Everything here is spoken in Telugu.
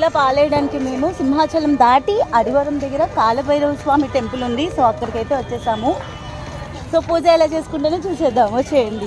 ఇట్లా పాలేయడానికి మేము సింహాచలం దాటి అడివరం దగ్గర కాలభైరవ స్వామి టెంపుల్ ఉంది. సో అక్కడికైతే వచ్చేసాము. సో పూజ ఎలా చేసుకుంటేనే చూసేద్దాము. చేయండి.